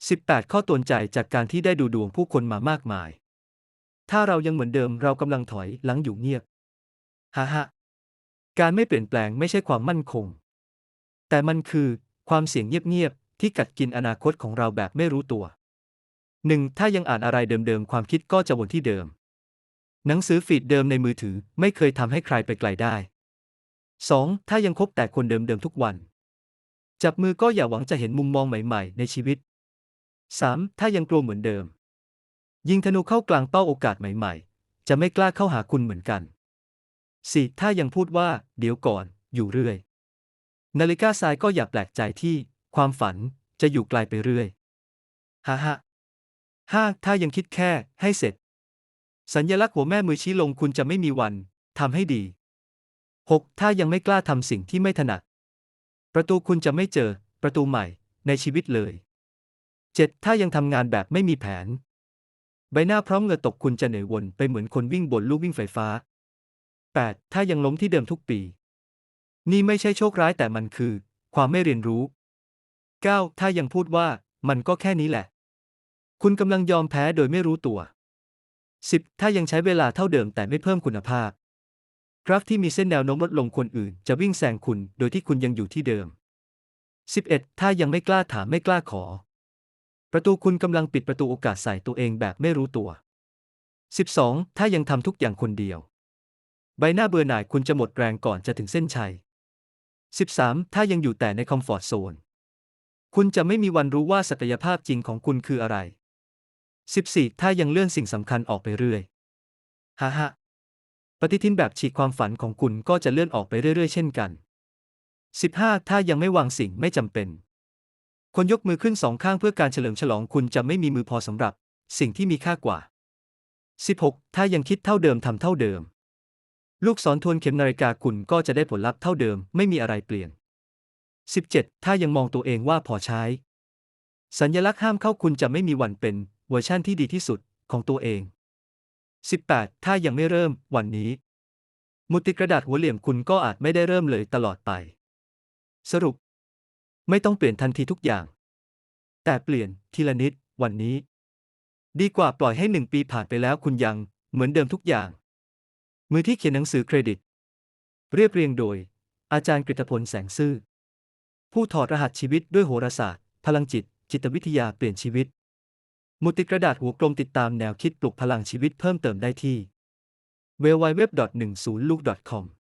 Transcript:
18 ข้อตือนใจจากการที่ได้ดูดวงผู้คนมามากมาย ถ้าเรายังเหมือนเดิมเรากำลังถอยหลังอยู่เงียบฮ่าฮ่าการไม่เปลี่ยนแปลงไม่ใช่ความมั่นคง แต่มันคือความเสี่ยงเงียบๆที่กัดกินอนาคตของเราแบบไม่รู้ตัวหนึ่งถ้ายังอ่านอะไรเดิมๆ ความคิดก็จะวนที่เดิม หนังสือฟีดเดิมในมือถือไม่เคยทำให้ใครไปไกลได้ 2. ถ้ายังคบแต่คนเดิมๆทุกวัน จับมือก็อย่าหวังจะเห็นมุมมองใหม่ๆ ในชีวิต 3. ถ้ายังกลัวเหมือนเดิม ยิงธนูเข้ากลางเป้าโอกาสใหม่ ๆ จะไม่กล้าเข้าหาคุณเหมือนกัน 4. ถ้ายังพูดว่า เดี๋ยวก่อน อยู่เรื่อย นาฬิกาทรายก็อย่าแปลกใจที่ ความฝันจะอยู่ไกลไปเรื่อยฮ่าฮ่าห้าถ้ายังคิดแค่ให้เสร็จ สัญญลักษณ์หัวแม่มือชี้ลงคุณจะไม่มีวันทำให้ดี 6. ถ้ายังไม่กล้าทำสิ่งที่ไม่ถนัด ประตูคุณจะไม่เจอ ประตูใหม่ในชีวิตเลย 7. ถ้ายังทำงานแบบไม่มีแผน ใบหน้าพร้อมเหงื่อตกคุณจะเหนื่อยวนไปเหมือนคนวิ่งบนลู่วิ่งไฟฟ้า 8. ถ้ายังล้มที่เดิมทุกปี นี่ไม่ใช่โชคร้ายแต่มันคือ ความไม่เรียนรู้ 9. ถ้ายังพูดว่ามันก็แค่นี้แหละ คุณกำลังยอมแพ้โดยไม่รู้ตัว 10. ถ้ายังใช้เวลาเท่าเดิมแต่ไม่เพิ่มคุณภาพ กราฟที่มีเส้นแนวโน้มลดลงคนอื่น จะวิ่งแซงคุณ โดยที่คุณยังอยู่ที่เดิม 11. ถ้ายังไม่กล้าถามไม่กล้าขอ ประตูคุณกำลังปิดประตูโอกาสใส่ตัวเองแบบไม่รู้ตัว 12. ถ้ายังทำทุกอย่างคนเดียว ใบหน้าเบื่อหน่ายคุณจะหมดแรงก่อนจะถึงเส้นชัย 13. ถ้ายังอยู่แต่ในคอมฟอร์ทโซน คุณจะไม่มีวันรู้ว่าศักยภาพจริงของคุณคืออะไร 14. ถ้ายังเลื่อนสิ่งสำคัญออกไปเรื่อยฮ่าฮ่าปฏิทินแบบฉีกความฝันของคุณก็จะเลื่อนออกไปเรื่อยๆ เช่นกัน 15. ถ้ายังไม่วางสิ่งไม่จำเป็น คนยกมือขึ้นสองข้างเพื่อการเฉลิมฉลองคุณจะไม่มีมือพอสำหรับ สิ่งที่มีค่ากว่า 16. ถ้ายังคิดเท่าเดิมทำเท่าเดิม ลูกศรทวนเข็มนาฬิกาคุณก็จะได้ผลลัพธ์เท่าเดิมไม่มีอะไรเปลี่ยน 17. ถ้ายังมองตัวเองว่าพอใช้ สัญญลักษณ์ห้ามเข้าคุณจะไม่มีวันเป็นเวอร์ชั่นที่ดีที่สุดของตัวเอง 18. ถ้ายังไม่เริ่ม วันนี้มุติกระดาษหัวเหลี่ยมคุณก็อาจไม่ได้เริ่มเลยตลอดไป สรุป ไม่ต้องเปลี่ยนทันทีทุกอย่าง แต่เปลี่ยนทีละนิดวันนี้ ดีกว่าปล่อยให้หนึ่งปีผ่านไปแล้วคุณยังเหมือนเดิมทุกอย่าง มือที่เขียนหนังสือเครดิต เรียบเรียงโดย อาจารย์กฤตพลแสงซื่อ ผู้ถอดรหัสชีวิตด้วยโหราศาสตร์ พลังจิต จิตวิทยาเปลี่ยนชีวิต มุติกระดาษหัวกลมติดตามแนวคิดปลุกพลังชีวิตเพิ่มเติมได้ที่ w w w 1 0 l o o k c o m